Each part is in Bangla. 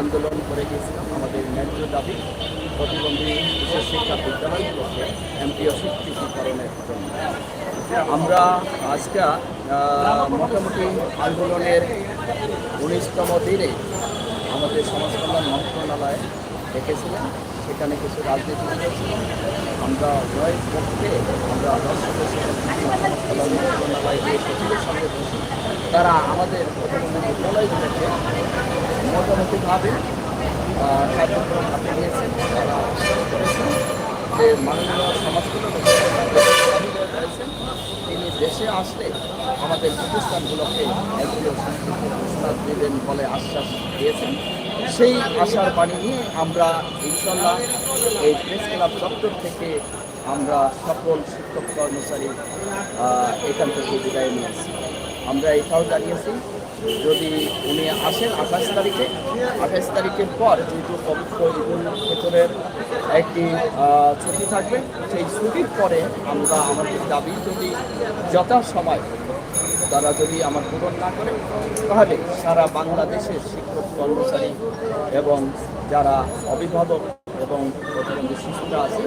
আন্দোলন করে গিয়েছিলাম। আমাদের ন্যায্য দাবি প্রতিবন্ধী বিশেষ শিক্ষা বিদ্যালয়গুলোকে এমপিও স্বীকৃতিকরণের জন্য। আমরা আজকে মোটামুটি আন্দোলনের উনিশতম দিনে আমাদের সমাজ কল্যাণ মন্ত্রণালয়ে ডেকেছিলাম সেখানে কিছু রাজনীতিবিদ ছিল আমরা উভয় পক্ষে আমরা কল্যাণ মন্ত্রণালয় সঙ্গে তারা আমাদের প্রতিবন্ধী বিদ্যালয়গুলোকে আহ, কার্যক্রম হাতে নিয়েছেন তারা করেছেন যে মাননীয় সমাজকল্যাণ অধিকার রয়েছেন তিনি দেশে আসলে আমাদের প্রতিষ্ঠানগুলোকে একটিও প্রতিষ্ঠান দেবেন বলে আশ্বাস দিয়েছেন। সেই আশার বাণী নিয়ে আমরা ইনশাল্লাহ এই প্রেস ক্লাব চত্বর থেকে আমরা সকল শিক্ষক কর্মচারী এখান থেকে বিদায় নিয়েছি। আমরা এটাও জানিয়েছি যদি উনি আসেন আঠাশ তারিখে, আঠাশ তারিখের পর যেহেতু ফিতরের একটি ছুটি থাকবে, সেই ছুটির পরে আমরা, আমাদের দাবি যদি যথাসময় তারা যদি আমার পূরণ না করে, তাহলে সারা বাংলাদেশের শিক্ষক কর্মচারী এবং যারা অভিভাবক এবং শিশুরা আছে,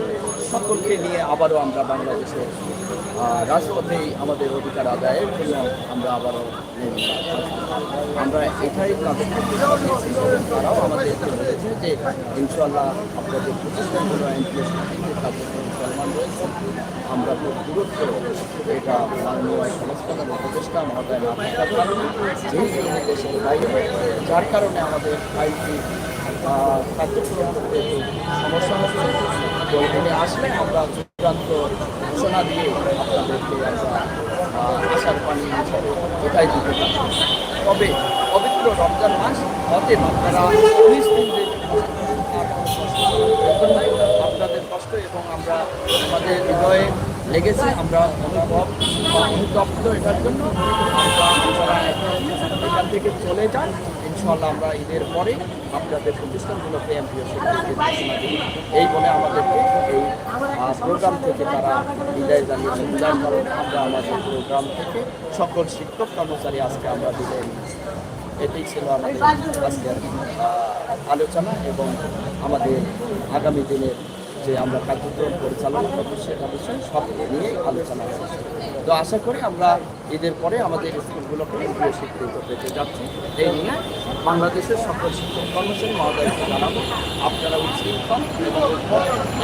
সকলকে নিয়ে আবারও আমরা বাংলাদেশে রাজপথেই আমাদের অধিকার আদায়ের জন্য আমরা আবারও। আমরা এটাই তারাও আমাদেরকে বলেছে যে ইনশাল্লাহ আপনাদের প্রতিষ্ঠানগুলো কার্যক্রম রয়েছে আমরা দূরত্ব এটা মাননীয় সংস্কারের উপদেষ্টা মহোদয় না থাকার কারণে দেশের বাইরে যার কারণে আমাদের আইটি কার্যক্রম করতে সমস্যা হচ্ছে উনি আসলে আমরা চূড়ান্ত ঘোষণা দিয়ে আপনাদেরকে আশার পানি হিসাবে এটাই দিতে পারি। তবে পবিত্র রমজান মাস অতএব আপনারা উনিশ দিন যে আপনাদের কষ্ট এবং আমরা আমাদের হৃদয়ে লেগেছে, আমরা অনুভব অনুতপ্ত এটার জন্য। আমরা এখান থেকে চলে যান ইনশাল্লাহ আমরা ঈদের পরে আপনাদের প্রতিষ্ঠানগুলোকে এমপিও এই বলে আমাদেরকে এই প্রোগ্রাম থেকে তারা বিদায় জানিয়েছেন যার কারণে আমরা আমাদের প্রোগ্রাম থেকে সকল শিক্ষক কর্মচারী আজকে আমরা বিদায় নিয়েছি। এটাই ছিল আমাদের আজকের আলোচনা এবং আমাদের আগামী দিনের যে আমরা কার্যক্রম পরিচালনা করব সেটা বিষয়ে সব নিয়ে আলোচনা হয়েছে তো আশা করি আমরা ঈদের পরে আমাদের স্কুলগুলোকে এগিয়ে স্বীকৃত পেতে যাচ্ছি। এই নিয়ে বাংলাদেশের সকল শিক্ষক কর্মচারী মহোদয়কে জানাব, আপনারা উচ্ছৃঙ্খল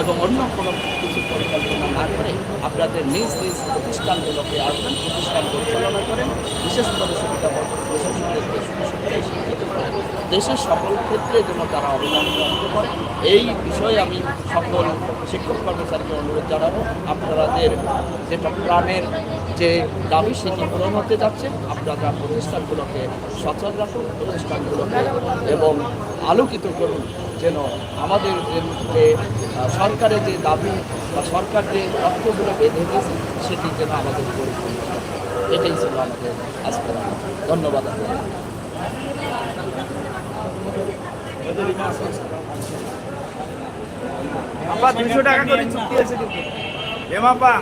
এবং অন্য কোনো কিছু পরিকল্পনা না করে আপনাদের নিজ নিজ প্রতিষ্ঠানগুলোকে আসবেন প্রতিষ্ঠান পরিচালনা করেন। বিশেষ করে সুবিধা করেন দেশের সকল ক্ষেত্রে যেন তারা অবদান রাখতে পারে এই বিষয়ে আমি সকল শিক্ষক কর্মচারীকে অনুরোধ জানাব, আপনাদের যেটা প্রাণের যে দাবি সেটি পূরণ হতে যাচ্ছে, আপনারা প্রতিষ্ঠানগুলোকে সচল রাখুন, প্রতিষ্ঠানগুলোকে এবং আলোকিত করুন, যেন আমাদের যে সরকারের যে দাবি বা সরকার যে লক্ষ্যগুলো বেঁধে দিয়েছে, সেটি যেন আমাদের পরিপূর্ণ এটাই ছিল আমাদের আজকের ধন্যবাদ আপা দুশো টাকা করে চুক্তি আছে কিন্তু হেমাপা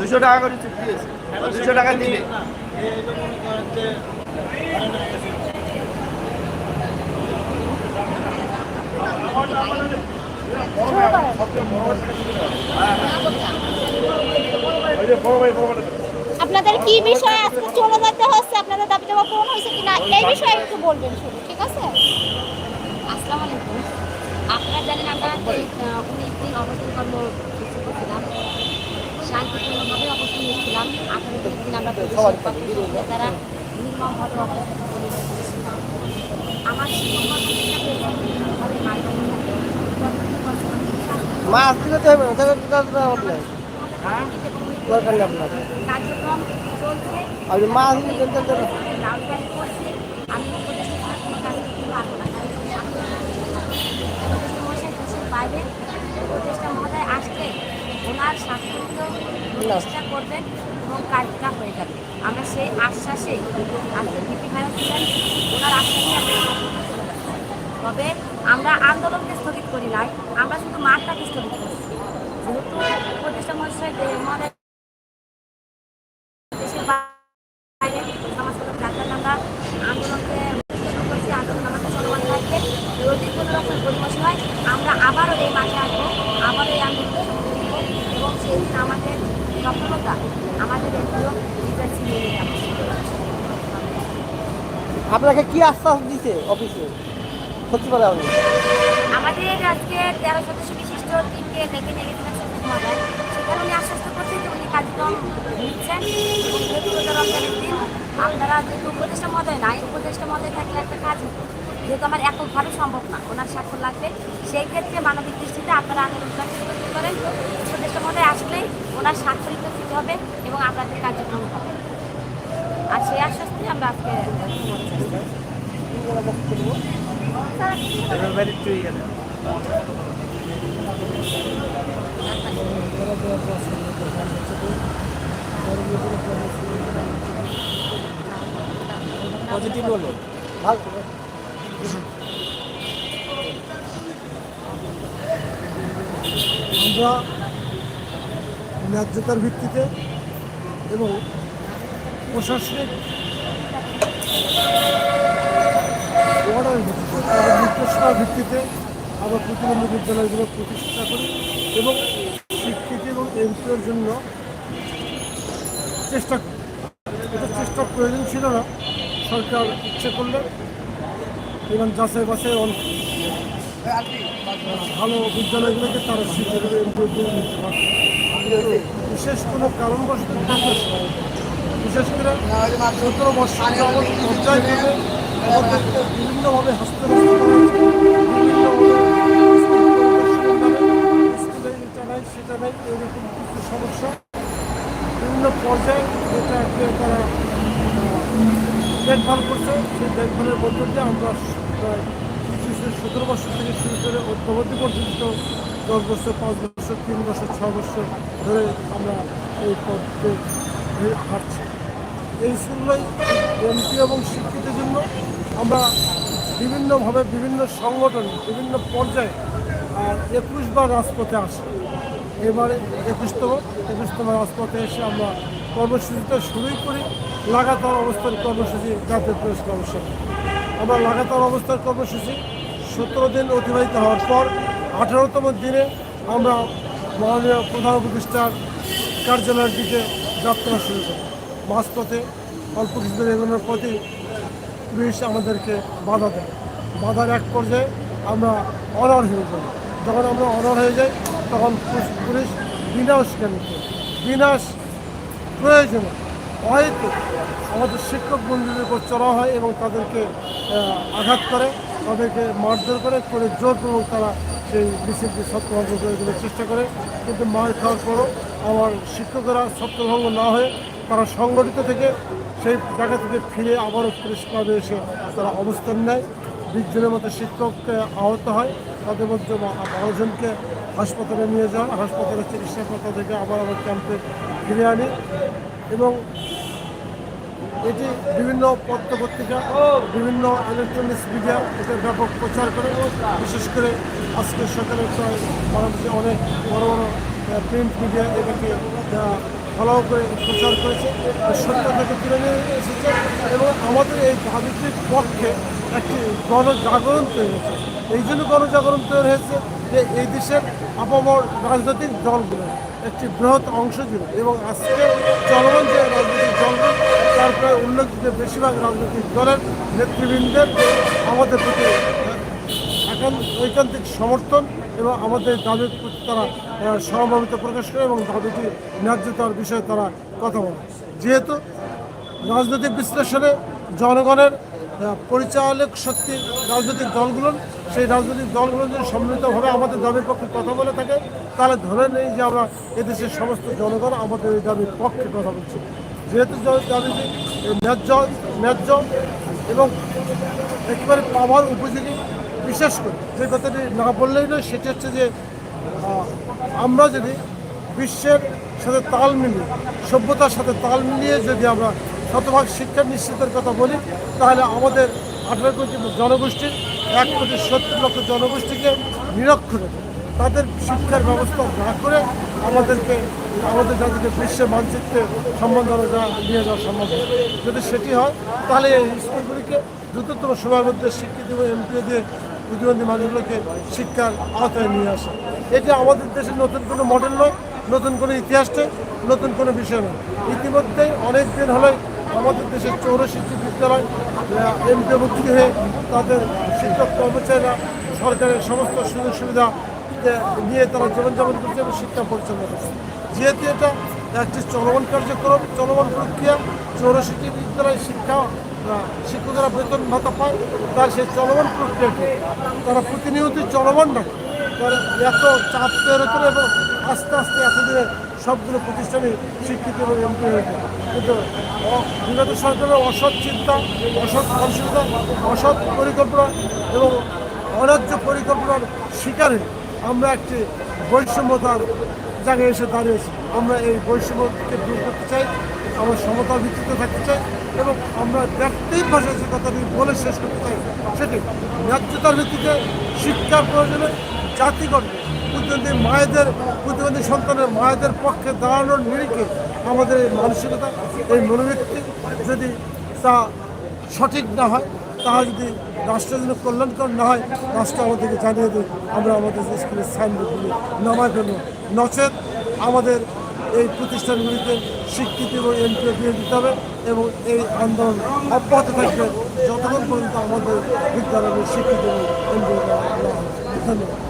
দুশো টাকা করে চুক্তি আছে। দুশো টাকা দিলে। আপনাদের কি বিষয়ে আজকে চলে যেতে হচ্ছে? আপনাদের দাবি দাবা পূরণ হয়েছে কিনা? এই বিষয়ে একটু বলবেন শুধু ঠিক আছে? উনিশ দিন অবস্থান কর্মসূচি করছিলাম শান্তিপূর্ণভাবে অবস্থান নিচ্ছিলাম আঠারো দিন আমরা তারা নির্মমভাবে অবস্থান আমার মা আসতে যেতে হবে ওটা তো দরকার আপনার দরকার নেই। আপনার চলছে। আপনি মা আসলে যেতে হবে লাউড ব্যান্ড করছি আমি উপদেষ্টা কোনো কাজ করতে পারব না উপদেষ্টা বাইরে উপদেষ্টা মহোদয় আসলে ওনার সাধারণত চেষ্টা করবেন এবং কাজটা হয়ে যাবে। আমরা সেই আশ্বাসে আজকে ভিপি ভাইরাস ছিলেন ওনার আশ্বাসে তবে আমরা আন্দোলনকে স্থগিত করি নাই, আমরা শুধু মাঠটাকে স্থগিত করি। যেহেতু উপদেষ্টা মহাশয় মহোদয় দেশের বাইরে সমাজ ডাক্তার আমরা আন্দোলনকে শুরু করছি আন্দোলন আমাদের চলমান থাকবে রোজ কোনো রকম পরিবেশ হয় আমরা আবারও এই মাঠে আসব আবারও এই আন্দোলন সংগঠিত করব আমাদের সফলতা আমাদের আপনাকে কি আশ্বাস দিছে অফিসে? আপনি আমাদের আজকে তেরো সদস্য বিশিষ্ট টিমকে ডেকে নিয়ে গেছিলেন সচিব মহোদয় সেখানে উনি আশ্বস্ত করছেন যে উনি কার্যক্রম নিচ্ছেন। যেহেতু আপনারা উপদেষ্টা মহোদয় নাই উপদেষ্টা মহোদয় থাকলে একটা কাজ হতো। যেহেতু আমার এককভাবে সম্ভব না ওনার স্বাক্ষর লাগবে। সেই ক্ষেত্রে মানবিক দৃষ্টিতে আপনারা আন্দোলনটাকে শুরু করেন মহোদয় আসলেই ওনার স্বাক্ষরিত দিতে হবে এবং আপনাদের কার্যক্রম হবে। আর সেই আশ্বাস নিয়ে আমরা আজকে পজিটিভ আমরা ন্যায্যতার ভিত্তিতে এবং প্রশাসনিক অর্ডারের ভিত্তিতে তাদের নির্দেশনার ভিত্তিতে আমরা প্রতিবন্ধী বিদ্যালয়গুলো প্রতিষ্ঠা করি এবং স্বীকৃতি এবং এমপিওর জন্য চেষ্টা করি। এটা চেষ্টার প্রয়োজন ছিল না। সরকার ইচ্ছে করলে এবং যাচাই বাছাই অন- ভালো বিদ্যালয়গুলোকে তারা স্বীকৃতি করে এমপিও করে নিতে পারে বিশেষ কোনো কারণবশত বিশেষ করে সতেরো বছর যাবৎ পর্যায়ক্রমে আমাদেরকে বিভিন্নভাবে স্কুলে এটা সমস্যা। বিভিন্ন পর্যায়ে এটাকে তারা দেখভাল করছে, সেই দেখভালের মধ্য দিয়ে আমরা পঁচিশে সতেরো বছর থেকে শুরু করে অদ্যাবধি পর্যন্ত দশ বছর, পাঁচ বছর, তিন বছর, ছ বছর ধরে আমরা এই পথে হাঁটছি। এই স্কুলগুলোই এমপি এবং শিক্ষিতের জন্য আমরা বিভিন্নভাবে বিভিন্ন সংগঠন, বিভিন্ন পর্যায়ে আর একুশবার রাজপথে আসি। এবারে একুশতম একুশতম রাজপথে এসে আমরা কর্মসূচিটা শুরুই করি। লাগাতার অবস্থার কর্মসূচি জাতীয় প্রেস কমিশন আমরা লাগাতার অবস্থার কর্মসূচি সতেরো দিন অতিবাহিত হওয়ার পর আঠারোতম দিনে আমরা মাননীয় প্রধান উপদেষ্টার কার্যালয়ের দিকে যাত্রা শুরু করি। মাঝপথে অল্প কিছুদিন এগোনোর প্রতি পুলিশ আমাদেরকে বাধা দেয়। বাধার এক পর্যায়ে আমরা অনর হয়ে যাই। যখন আমরা অনর হয়ে যাই তখন পুলিশ- পুলিশ বিনা উস্কানি করে, বিনা প্রয়োজনে। হয়তো আমাদের শিক্ষক বন্ধুদের উপর চড়া হয় এবং তাদেরকে আঘাত করে। তাদেরকে মারধর করে করে জোরপূর্বক তারা সেই মিছিলটি ছত্রভঙ্গ করে দেওয়ার চেষ্টা করে। কিন্তু মার খাওয়ার পরও আমার শিক্ষকেরা ছত্রভঙ্গ না হয়ে তারা সংগঠিত থেকে সেই জায়গা থেকে ফিরে আবারও পুলিশ ক্লাবে এসে তারা অবস্থান নেয়। বিশ জনের মতো শিক্ষক আহ, আহত হয়। তাদের মধ্যে বারোজনকে হাসপাতালে নিয়ে যাওয়া হাসপাতালে চিকিৎসা করে তাদেরকে আবার আবার ক্যাম্পে ফিরে আনি। এবং এটি বিভিন্ন পত্রপত্রিকা, বিভিন্ন ইলেকট্রনিক্স মিডিয়া এটা ব্যাপক প্রচার করে। বিশেষ করে আজকে সকালে প্রায় বাংলাদেশে অনেক বড় বড় প্রিন্ট মিডিয়া এটাকে ফলো করে প্রচার করেছে। সত্য থেকে তুলে নিয়ে এসেছে এবং আমাদের এই দাবিটির পক্ষে একটি গণজাগরণ তৈরি হয়েছে। এই জন্য গণজাগরণ তৈরি হয়েছে যে এই দেশের আপামর রাজনৈতিক দলগুলো একটি বৃহৎ অংশ জুড়ে এবং আজকে চলমান যে রাজনৈতিক দলগুলো তার প্রায় উল্লেখযোগ্য বেশিরভাগ রাজনৈতিক দলের নেতৃবৃন্দের আমাদের প্রতি এখন ঐকান্তিক সমর্থন এবং আমাদের দাবির প্রতি তারা আহ, প্রকাশ করে এবং দাবিটি ন্যায্যতার বিষয়ে তারা কথা বলে। যেহেতু রাজনৈতিক বিশ্লেষণে জনগণের পরিচালক শক্তি রাজনৈতিক দলগুলোর সেই রাজনৈতিক দলগুলো যদি সম্মিলিতভাবে আমাদের দাবির পক্ষে কথা বলে থাকে তাহলে ধরে নেই যে আমরা এদেশের সমস্ত জনগণ আমাদের এই দাবির পক্ষে কথা বলছি। যেহেতু দাবিটি ন্যায্য ন্যায্য এবং একেবারে পাওয়ার উপযোগী বিশেষ করে, যে কথাটি না বললেই নয়, সেটি হচ্ছে যে আমরা যদি বিশ্বের সাথে তাল মিলিয়ে, সভ্যতার সাথে তাল মিলিয়ে যদি আমরা শতভাগ শিক্ষা নিশ্চিতের কথা বলি, তাহলে আমাদের আঠারো কোটি জনগোষ্ঠীর এক কোটি সত্তর লক্ষ জনগোষ্ঠীকে নিরক্ষরে তাদের শিক্ষার ব্যবস্থা না করে আমাদেরকে, আমাদের জাতিকে বিশ্বের মানচিত্রে সম্বন্ধনা নিয়ে যাওয়া সম্ভব যদি সেটি হয়, তাহলে এই স্কুলগুলিকে দ্রুততম সময়ের মধ্যে স্বীকৃতি এবং এমপিও দিয়ে প্রতিবন্ধী মানুষগুলোকে শিক্ষার আওতায় নিয়ে আসে। এটি আমাদের দেশের নতুন কোনো মডেল নয়, নতুন কোনো ইতিহাস নয়, নতুন কোনো বিষয় নয়। ইতিমধ্যেই অনেক দিন হলে আমাদের দেশের চৌরশিক্ষা বিদ্যালয় এমপিভুক্তি হয়ে তাদের শিক্ষক কর্মচারীরা, সরকারের সমস্ত সুযোগ সুবিধা নিয়ে তারা জীবনযাপন করছে এবং শিক্ষা পরিচালনা করছে। যেহেতু এটা একটি চলমান কার্যক্রম, চলমান প্রক্রিয়া চৌরশিক্ষা বিদ্যালয় শিক্ষা শিক্ষকরা বেতন ভাতা পায়, তার সেই চলমান প্রক্রিয়াকে তারা প্রতিনিয়ত চলমান রাখে। এত চাপ তৈরি করে এবং আস্তে আস্তে এতদিনে সবগুলো প্রতিষ্ঠানে স্বীকৃতি এবং এমপি হয়েছে কিন্তু বিগত সরকারের অসৎ চিন্তা, অসৎ মানসিকতা, অসৎ পরিকল্পনা এবং অন্যায্য পরিকল্পনার শিকারে আমরা একটি বৈষম্যতার জায়গায় এসে দাঁড়িয়েছি। আমরা এই বৈষম্যকে দূর করতে চাই, আমরা সমতার ভিত্তিতে থাকতে চাই এবং আমরা ব্যক্তির ভাষায় যে কথাটি বলে শেষ করতে চাই সেটি ন্যায্যতার ভিত্তিতে, শিক্ষার প্রয়োজনে জাতিগণকে প্রতিবন্ধী মায়েদের প্রতিবন্ধী সন্তানের মায়েদের পক্ষে দাঁড়ানোর নিরিখে আমাদের এই মানসিকতা, এই মনোবৃত্তি যদি তা সঠিক না হয় তাহা যদি রাষ্ট্রের জন্য কল্যাণকর না হয়, রাষ্ট্র আমাদেরকে জানিয়ে দেয় আমরা আমাদের স্কুলের সাইনবোর্ডগুলি নামায় ফেলব নচেত আমাদের এই প্রতিষ্ঠানগুলিতে স্বীকৃতি এবং এন্ট্রি দিয়ে দিতে হবে এবং এই আন্দোলন অব্যাহত থাকবে যতক্ষণ পর্যন্ত আমাদের বিদ্যালয়ের স্বীকৃতি এবং এন্ট্রি। ধন্যবাদ